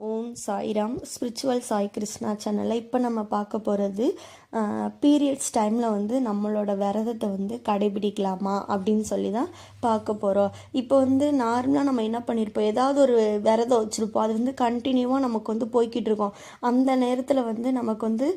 ஓம் Sairam spiritual Sai Krishna சேனலில் இப்போ நம்ம பார்க்க போகிறது பீரியட்ஸ் டைமில் வந்து நம்மளோட விரதத்தை வந்து கடைபிடிக்கலாமா அப்படின்னு சொல்லி தான் பார்க்க போகிறோம் இப்போ வந்து நார்மலாக நம்ம என்ன பண்ணியிருப்போம் ஏதாவது ஒரு விரதம் வச்சுருப்போம். அது வந்து கண்டினியூவாக நமக்கு வந்து போய்கிட்டு இருக்கோம். அந்த நேரத்தில் வந்து நமக்கு வந்து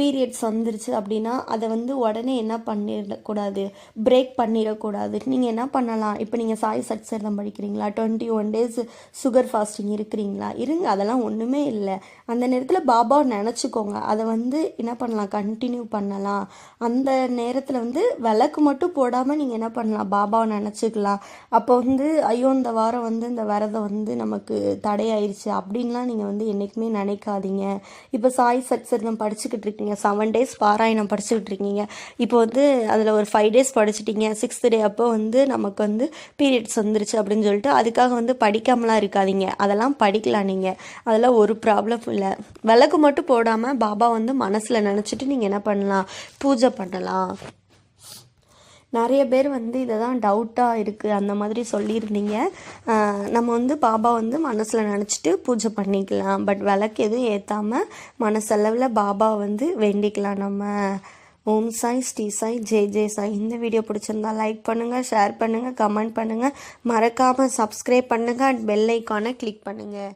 பீரியட்ஸ் வந்துருச்சு அப்படின்னா அதை வந்து உடனே என்ன பண்ணிடக்கூடாது? பிரேக் பண்ணிடக்கூடாது. நீங்கள் என்ன பண்ணலாம்? இப்போ நீங்கள் சாய் சட்சரிதம் படிக்கிறீங்களா? Twenty one days sugar fasting இருக்கிறீங்களா? இருங்க அதெல்லாம் ஒன்றுமே இல்லை. அந்த நேரத்தில் பாபாவை நினச்சிக்கோங்க. அதை வந்து என்ன பண்ணலாம்? கண்டினியூ பண்ணலாம். அந்த நேரத்தில் வந்து விளக்கு மட்டும் போடாமல் நீங்கள் என்ன பண்ணலாம்? பாபாவை நினச்சிக்கலாம். அப்போ வந்து ஐயோ இந்த வாரம் வந்து இந்த விரதம் வந்து நமக்கு தடையாயிருச்சு. அப்படின்லாம் நீங்கள் வந்து என்றைக்குமே நினைக்காதீங்க. இப்போ சாய் சத்சரிதம் படிச்சுக்கிட்டு இருக்கீங்க. செவன் டேஸ் பாராயணம் படிச்சுக்கிட்டு இருக்கீங்க. இப்போ வந்து அதில் ஒரு ஃபைவ் டேஸ் படிச்சிட்டிங்க. சிக்ஸ்த் டே அப்போ வந்து நமக்கு வந்து பீரியட்ஸ் வந்துருச்சு அப்படின்னு சொல்லிட்டு அதுக்காக வந்து படிக்காமலாம் இருக்காதீங்க. அதெல்லாம் படிக்கலாம் நீங்கள் அதெல்லாம் ஒரு ப்ராப்ளம் இல்லை. விளக்கு மட்டும் போடாமல் பாபா வந்து மனசில் நினச்சிட்டு நீங்கள் என்ன பண்ணலாம்? பூஜை பண்ணலாம். நிறைய பேர் வந்து இதை தான் டவுட்டாக இருக்குது அந்த மாதிரி சொல்லியிருந்தீங்க. நம்ம வந்து பாபா வந்து மனசில் நினச்சிட்டு பூஜை பண்ணிக்கலாம். பட் விளக்கு எதுவும் ஏற்றாமல் மனசளவில் பாபா வந்து வேண்டிக்கலாம் நம்ம. ஓம் சாய் ஸ்ரீ சாய் ஜெய் ஜெய் சாய். இந்த வீடியோ பிடிச்சிருந்தா லைக் பண்ணுங்கள் ஷேர் பண்ணுங்கள் கமெண்ட் பண்ணுங்கள் மறக்காமல் சப்ஸ்கிரைப் பண்ணுங்கள் அண்ட் பெல் ஐக்கானை கிளிக் பண்ணுங்கள்